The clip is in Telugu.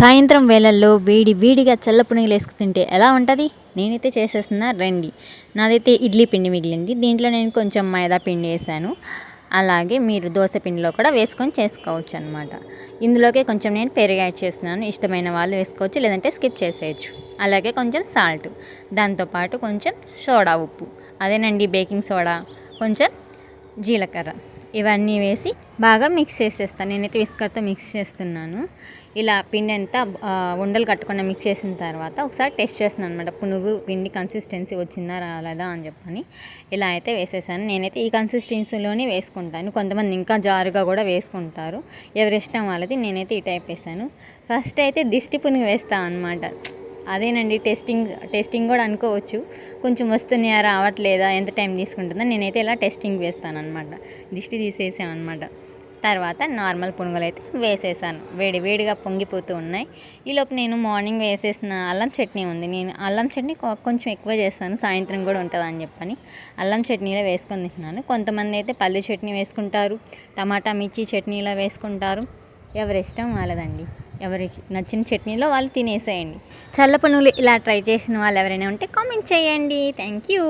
సాయంత్రం వేళల్లో వేడి వేడిగా చల్ల వేసుకు తింటే ఎలా ఉంటుంది? నేనైతే చేసేస్తున్నా రండి. నాదైతే ఇడ్లీ పిండి మిగిలింది. దీంట్లో నేను కొంచెం మైదా పిండి వేసాను. అలాగే మీరు దోశ పిండిలో కూడా వేసుకొని చేసుకోవచ్చు అనమాట ఇందులోకి కొంచెం నేను పెరుగు యాడ్ చేస్తున్నాను. ఇష్టమైన వాళ్ళు వేసుకోవచ్చు లేదంటే స్కిప్ చేసేయచ్చు. అలాగే కొంచెం సాల్ట్. దాంతోపాటు కొంచెం సోడా ఉప్పు. అదేనండి బేకింగ్ సోడా. కొంచెం జీలకర్ర. ఇవన్నీ వేసి బాగా మిక్స్ చేసేస్తాను నేనైతే విస్కర్తో మిక్స్ చేస్తున్నాను. ఇలా పిండి అంతా ఉండలు కట్టకుండా మిక్స్ చేసిన తర్వాత ఒకసారి టెస్ట్ చేస్తున్నాను అనమాట పునుగు పిండి కన్సిస్టెన్సీ వచ్చిందా రాలేదా అని చెప్పని. ఇలా అయితే వేసేసాను. నేనైతే ఈ కన్సిస్టెన్సీలోనే వేసుకుంటాను. కొంతమంది ఇంకా జారుగా కూడా వేసుకుంటారు. ఎవరి ఇష్టం వాళ్ళది నేనైతే ఈ టైప్ వేసాను. ఫస్ట్ అయితే దిష్టి పునుగు వేస్తాను అనమాట అదేనండి టెస్టింగ్ టెస్టింగ్ కూడా అనుకోవచ్చు. కొంచెం వస్తున్నాయా రావట్లేదా ఎంత టైం తీసుకుంటుందో నేనైతే ఇలా టెస్టింగ్ వేస్తాను దిష్టి తీసేసాను అనమాట తర్వాత నార్మల్ పునుగులు అయితే వేసేసాను. వేడి వేడిగా పొంగిపోతూ ఉన్నాయి. ఈలోపు నేను మార్నింగ్ వేసేసిన అల్లం చట్నీ ఉంది. నేను అల్లం చట్నీ కొ- కొంచెం ఎక్కువ చేస్తాను. సాయంత్రం కూడా ఉంటుంది అని చెప్పని అల్లం చట్నీలో వేసుకొని తింటున్నాను. కొంతమంది అయితే పల్లి చట్నీ వేసుకుంటారు టమాటా మిర్చి చట్నీలో వేసుకుంటారు. ఎవరి ఇష్టం వాళ్ళదండి. ఎవరికి నచ్చిన చట్నీలో వాళ్ళు తినేసేయండి. చల్ల పనులు ఇలా ట్రై చేసిన వాళ్ళు ఎవరైనా ఉంటే కామెంట్ చేయండి. Thank you.